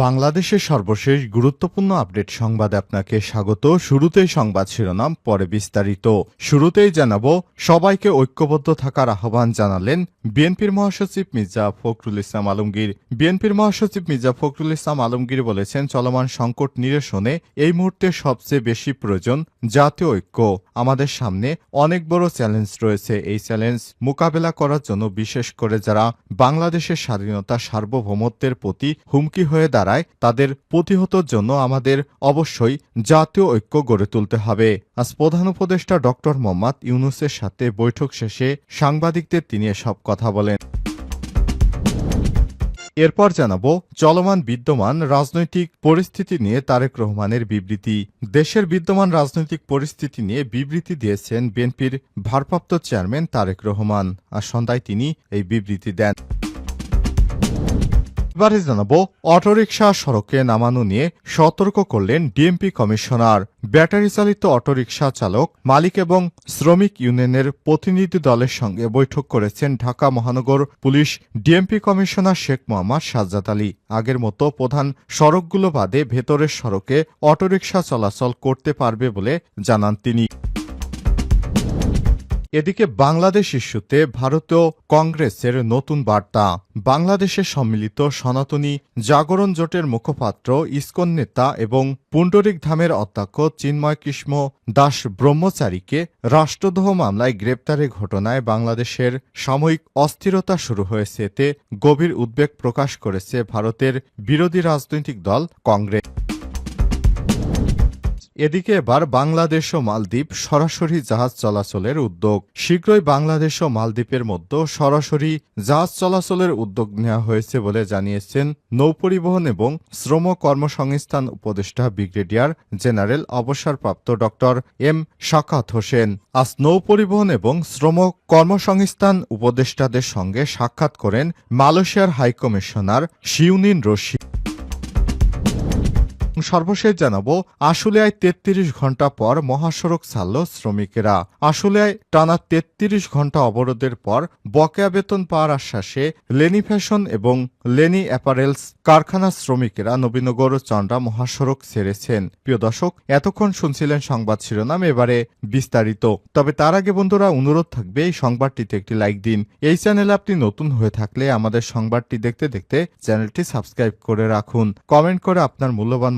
বাংলাদেশের সর্বশেষ গুরুত্বপূর্ণ আপডেট সংবাদে আপনাকে স্বাগত। শুরুতেই সংবাদ শিরোনাম, পরে বিস্তারিত। শুরুতেই জানাব, সবাইকে ঐক্যবদ্ধ থাকার আহ্বান জানালেন বিএনপির মহাসচিব মির্জা ফখরুল ইসলাম আলমগীর। বিএনপির মহাসচিব মির্জা ফখরুল ইসলাম আলমগীর বলেছেন, চলমান সংকট নিরসনে এই মুহূর্তে সবচেয়ে বেশি প্রয়োজন জাতীয় ঐক্য। আমাদের সামনে অনেক বড় চ্যালেঞ্জ রয়েছে। এই চ্যালেঞ্জ মোকাবেলা করার জন্য বিশেষ করে যারা বাংলাদেশের স্বাধীনতা সার্বভৌমত্বের প্রতি হুমকি হয়ে তাদের প্রতিহতর জন্য আমাদের অবশ্যই জাতীয় ঐক্য গড়ে তুলতে হবে। আজ প্রধান উপদেষ্টা ডক্টর মোহাম্মদ ইউনুসের সাথে বৈঠক শেষে সাংবাদিকদের তিনি এসব কথা বলেন। এরপর জানাব, চলমান বিদ্যমান রাজনৈতিক পরিস্থিতি নিয়ে তারেক রহমানের বিবৃতি। দেশের বিদ্যমান রাজনৈতিক পরিস্থিতি নিয়ে বিবৃতি দিয়েছেন বিএনপির ভারপ্রাপ্ত চেয়ারম্যান তারেক রহমান। আর সন্ধ্যায় তিনি এই বিবৃতি দেন। এবারে জানাব, অটোরিকশা সড়কে নামানো নিয়ে সতর্ক করলেন ডিএমপি কমিশনার। ব্যাটারি চালিত অটোরিকশা চালক, মালিক এবং শ্রমিক ইউনিয়নের প্রতিনিধি দলের সঙ্গে বৈঠক করেছেন ঢাকা মহানগর police DMP commissioner Sheikh Mohammad Sajjad Ali. আগের মতো প্রধান সড়কগুলো বাদে ভেতরের সড়কে অটোরিকশা চলাচল করতে পারবে বলে জানান তিনি। এদিকে বাংলাদেশ ইস্যুতে ভারতীয় কংগ্রেসের নতুন বার্তা। বাংলাদেশে সম্মিলিত সনাতনী জাগরণ জোটের মুখপাত্র, ইসকন নেতা এবং পুণ্ডরিক ধামের অধ্যক্ষ চিন্ময় কৃষ্ণ দাস ব্রহ্মচারীকে রাষ্ট্রদ্রোহ মামলায় গ্রেপ্তারের ঘটনায় বাংলাদেশের সাময়িক অস্থিরতা শুরু হয়েছে এতে গভীর উদ্বেগ প্রকাশ করেছে ভারতের বিরোধী রাজনৈতিক দল কংগ্রেস। এদিকে এবার বাংলাদেশ ও মালদ্বীপ সরাসরি জাহাজ চলাচলের উদ্যোগ। শীঘ্রই বাংলাদেশ ও মালদ্বীপের মধ্যে সরাসরি জাহাজ চলাচলের উদ্যোগ নেওয়া হয়েছে বলে জানিয়েছেন নৌপরিবহন এবং শ্রম কর্মসংস্থান উপদেষ্টা ব্রিগেডিয়ার জেনারেল অবসরপ্রাপ্ত ড এম শাকাত হোসেন। আজ নৌপরিবহন এবং শ্রম কর্মসংস্থান উপদেষ্টাদের সঙ্গে সাক্ষাৎ করেন মালয়েশিয়ার হাইকমিশনার শিউনিন রশি সর্বশেষ জানাব, আশুলিয়ায় তেত্রিশ ঘণ্টা পর মহাসড়ক ছাড়ল শ্রমিকেরা। আশুলিয়ায় টানা তেত্রিশ ঘণ্টা অবরোধের পর বকেয়া বেতন পাওয়ার আশ্বাসে লেনি ফ্যাশন এবং লেনি অ্যাপারেলস কারখানার শ্রমিকেরা নবীনগর চন্দ্রা মহাসড়ক ছেড়েছেন। প্রিয় দর্শক, এতক্ষণ শুনছিলেন সংবাদ শিরোনাম, এবারে বিস্তারিত। তবে তার আগে বন্ধুরা, অনুরোধ থাকবে এই সংবাদটিতে একটি লাইক দিন। এই চ্যানেলে আপনি নতুন হয়ে থাকলে আমাদের সংবাদটি দেখতে দেখতে চ্যানেলটি সাবস্ক্রাইব করে রাখুন। কমেন্ট করে আপনার মূল্যবান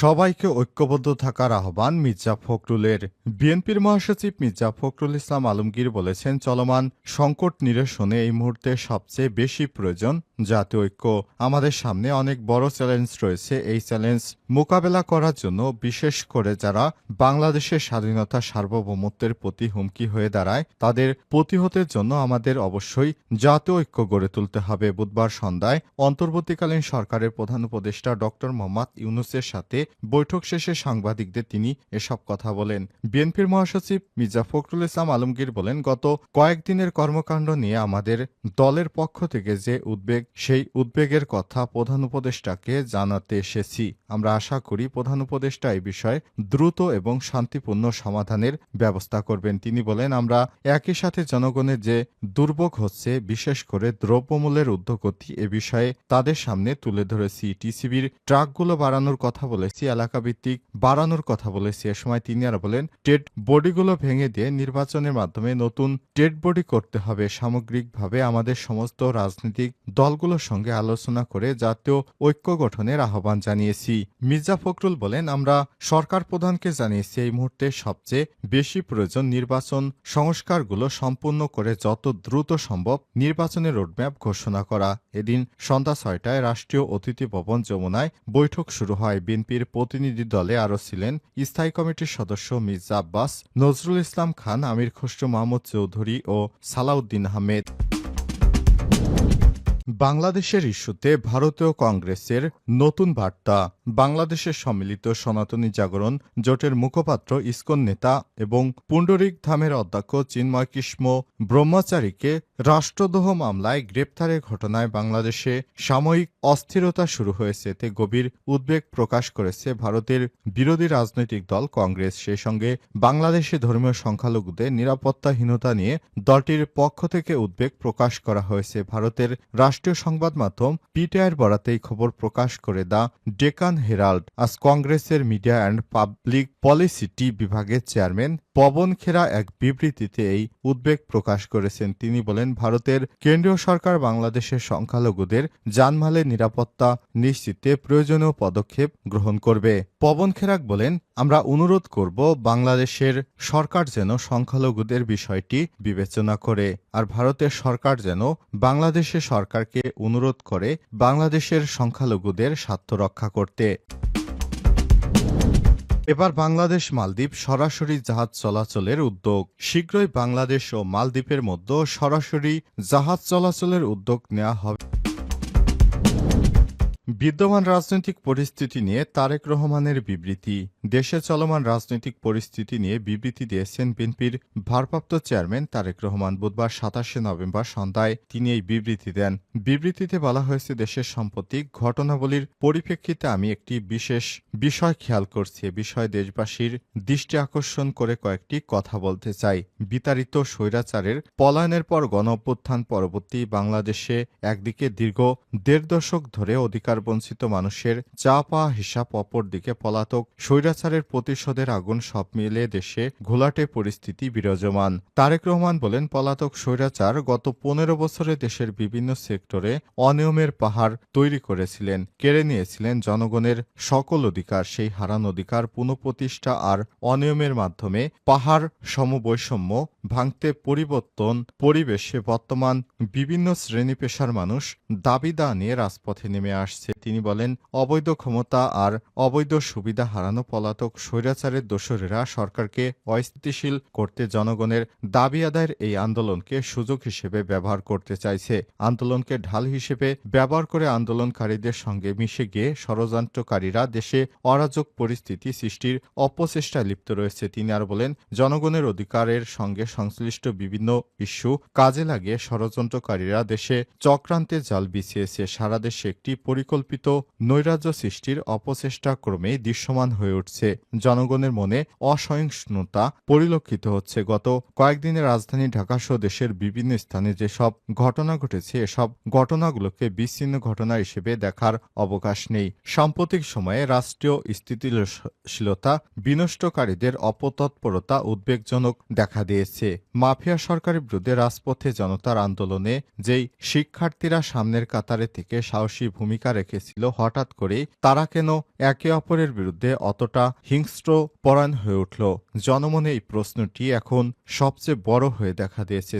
সবাইকে ঐক্যবদ্ধ থাকার আহ্বান মির্জা ফখরুলের। বিএনপির মহাসচিব মির্জা ফখরুল ইসলাম আলমগীর বলেছেন, চলমান সংকট নিরসনে এই মুহূর্তে সবচেয়ে বেশি প্রয়োজন জাতীয় ঐক্য। আমাদের সামনে অনেক বড় চ্যালেঞ্জ রয়েছে। এই চ্যালেঞ্জ মোকাবেলা করার জন্য বিশেষ করে যারা বাংলাদেশের স্বাধীনতা সার্বভৌমত্বের প্রতি হুমকি হয়ে দাঁড়ায়, তাদের প্রতিহতের জন্য আমাদের অবশ্যই জাতীয় ঐক্য গড়ে তুলতে হবে। বুধবার সন্ধ্যায় অন্তর্বর্তীকালীন সরকারের প্রধান উপদেষ্টা ড মোহাম্মদ ইউনুসের সাথে বৈঠক শেষে সাংবাদিকদের তিনি এসব কথা বলেন। বিএনপির মহাসচিব মির্জা ফখরুল ইসলাম আলমগীর বলেন, গত কয়েকদিনের কর্মকাণ্ড নিয়ে আমাদের দলের পক্ষ থেকে যে উদ্বেগ, সেই উদ্বেগের কথা প্রধান উপদেষ্টাকে জানাতে এসেছি। আমরা আশা করি প্রধান উপদেষ্টা এই বিষয়ে দ্রুত এবং শান্তিপূর্ণ সমাধানের ব্যবস্থা করবেন। তিনি বলেন, আমরা একই সাথে জনগণের যে দুর্ভোগ হচ্ছে, বিশেষ করে দ্রব্যমূল্যের উদ্যোগতি এ বিষয়ে তাদের সামনে তুলে ধরেছি। টিসিবির ট্রাকগুলো বাড়ানোর কথা বলেছি। এলাকাভিত্তিক বাড়ানোর কথা বলেছি এ সময় তিনি আর বলেন টেট বডিগুলো ভেঙে দিয়ে নির্বাচনের মাধ্যমে নতুন টেট বডি করতে হবে। সামগ্রিকভাবে আমাদের সমস্ত রাজনৈতিক দলগুলোর সঙ্গে আলোচনা করে জাতীয় ঐক্য গঠনের আহ্বান জানিয়েছি। মির্জা ফখরুল বলেন, আমরা সরকার প্রধানকে জানিয়েছি, এই মুহূর্তে সবচেয়ে বেশি প্রয়োজন নির্বাচন সংস্কারগুলো সম্পূর্ণ করে যত দ্রুত সম্ভব নির্বাচনের রোডম্যাপ ঘোষণা করা। এদিন সন্ধ্যা ছয়টায় রাষ্ট্রীয় অতিথি ভবন যমুনায় বৈঠক শুরু হয়। বিএনপির প্রতিনিধি দলে আরও ছিলেন স্থায়ী কমিটির সদস্য মির্জা আব্বাস, নজরুল ইসলাম খান, আমির খসরু মাহমুদ চৌধুরী ও সালাউদ্দিন আহমেদ। বাংলাদেশের ইস্যুতে ভারতীয় কংগ্রেসের নতুন বার্তা। বাংলাদেশের সম্মিলিত সনাতনী জাগরণ জোটের মুখপাত্র, ইসকন নেতা এবং পুণ্ডরিক ধামের অধ্যক্ষ চিন্ময় কৃষ্ণ ব্রহ্মচারীকে রাষ্ট্রদ্রোহ মামলায় গ্রেপ্তারের ঘটনায় বাংলাদেশে সাময়িক অস্থিরতা শুরু হয়েছে। এতে গভীর উদ্বেগ প্রকাশ করেছে ভারতের বিরোধী রাজনৈতিক দল কংগ্রেস। সেই সঙ্গে বাংলাদেশে ধর্মীয় সংখ্যালঘুদের নিরাপত্তাহীনতা নিয়ে দলটির পক্ষ থেকে উদ্বেগ প্রকাশ করা হয়েছে। ভারতের রাষ্ট্রীয় সংবাদ মাধ্যম পিটিআইয়ের বরাতেই খবর প্রকাশ করে দ্য ডেকান হেরাল্ড। আজ কংগ্রেসের মিডিয়া অ্যান্ড পাবলিক পলিসি টি বিভাগের চেয়ারম্যান পবন খেরা এক বিবৃতিতে এই উদ্বেগ প্রকাশ করেছেন। তিনি বলেন, ভারতের কেন্দ্রীয় সরকার বাংলাদেশের সংখ্যালঘুদের জানমালের নিরাপত্তা নিশ্চিতে প্রয়োজনীয় পদক্ষেপ গ্রহণ করবে। পবন খেরাক বলেন, আমরা অনুরোধ করব বাংলাদেশের সরকার যেন সংখ্যালঘুদের বিষয়টি বিবেচনা করে, আর ভারতের সরকার যেন বাংলাদেশের সরকারকে অনুরোধ করে বাংলাদেশের সংখ্যালঘুদের স্বার্থ রক্ষা করতে। এবার বাংলাদেশ মালদ্বীপ সরাসরি জাহাজ চলাচলের উদ্যোগ। শীঘ্রই বাংলাদেশ ও মালদ্বীপের মধ্যে সরাসরি জাহাজ চলাচলের উদ্যোগ নেওয়া হবে। বিদ্যমান রাজনৈতিক পরিস্থিতি নিয়ে তারেক রহমানের বিবৃতি। দেশে চলমান রাজনৈতিক পরিস্থিতি নিয়ে বিবৃতি দিয়েছেন বিএনপির ভারপ্রাপ্ত চেয়ারম্যান তারেক রহমান বুধবার সাতাশে নভেম্বর সন্ধ্যায় তিনি এই বিবৃতি দেন। বিবৃতিতে বলা হয়েছে, দেশের সাম্প্রতিক ঘটনাবলীর পরিপ্রেক্ষিতে আমি একটি বিশেষ বিষয় খেয়াল করছি। এ বিষয়ে দেশবাসীর দৃষ্টি আকর্ষণ করে কয়েকটি কথা বলতে চাই। বিতাড়িত স্বৈরাচারের পলায়নের পর গণ অভ্যুত্থান পরবর্তী বাংলাদেশে একদিকে দীর্ঘ দেড় দশক ধরে অধিকারবঞ্চিত মানুষের চা পাওয়া হিসাব, অপরদিকে পলাতক স্বৈরাচারের প্রতিশোধের আগুন সব মিলে দেশে ঘোলাটে পরিস্থিতি বিরাজমান। তারেক রহমান বলেন, পলাতক স্বৈরাচার গত পনেরো বছরে দেশের বিভিন্ন সেক্টরে অনিয়মের পাহাড় তৈরি করেছিলেন, কেড়ে নিয়েছিলেন জনগণের সকল অধিকার। সেই হারান অধিকার পুনঃপ্রতিষ্ঠা আর অনিয়মের মাধ্যমে পাহাড় সমবৈষম্য, ভাঙতে পরিবর্তন, পরিবেশে বর্তমান বিভিন্ন শ্রেণি পেশার মানুষ দাবিদা নিয়ে রাজপথে নেমে আসছে। তিনি বলেন, অবৈধ ক্ষমতা আর অবৈধ সুবিধা হারানো পলাতক স্বৈরাচারের দোসরেরা সরকারকে অস্থিতিশীল করতে জনগণের দাবি আদায়ের এই আন্দোলনকে সুযোগ হিসেবে ব্যবহার করতে চাইছে। আন্দোলনকে ঢাল হিসেবে ব্যবহার করে আন্দোলনকারীদের সঙ্গে মিশে গিয়ে ষড়যন্ত্রকারীরা দেশে অরাজক পরিস্থিতি সৃষ্টির অপচেষ্টায় লিপ্ত রয়েছে। তিনি আর বলেন, জনগণের অধিকারের সঙ্গে সংশ্লিষ্ট বিভিন্ন ইস্যু কাজে লাগিয়ে ষড়যন্ত্রকারীরা দেশে চক্রান্তে জাল বিছিয়েছে। সারা দেশে একটি পরিকল্পিত নৈরাজ্য সৃষ্টির অপচেষ্টা ক্রমে দৃশ্যমান হয়ে জনগণের মনে অসহিষ্ণুতা পরিলক্ষিত হচ্ছে। গত কয়েকদিনে রাজধানী ঢাকাসহ দেশের বিভিন্ন স্থানে যেসব ঘটনা ঘটেছে, এসব ঘটনাগুলোকে বিচ্ছিন্ন ঘটনা হিসেবে দেখার অবকাশ নেই। সাম্প্রতিক সময়ে রাষ্ট্রীয় স্থিতিশীলতা বিনষ্টকারীদের অপতৎপরতা উদ্বেগজনক দেখা দিয়েছে। মাফিয়া সরকারের বিরুদ্ধে রাজপথে জনতার আন্দোলনে যেই শিক্ষার্থীরা সামনের কাতারে থেকে সাহসী ভূমিকা রেখেছিল, হঠাৎ করেই তারা কেন একে অপরের বিরুদ্ধে অতটা হিংস্র পরায়ণ হয়ে উঠল। জনমনে এই প্রশ্নটি এখন সবচেয়ে বড় হয়ে দেখা দিয়েছে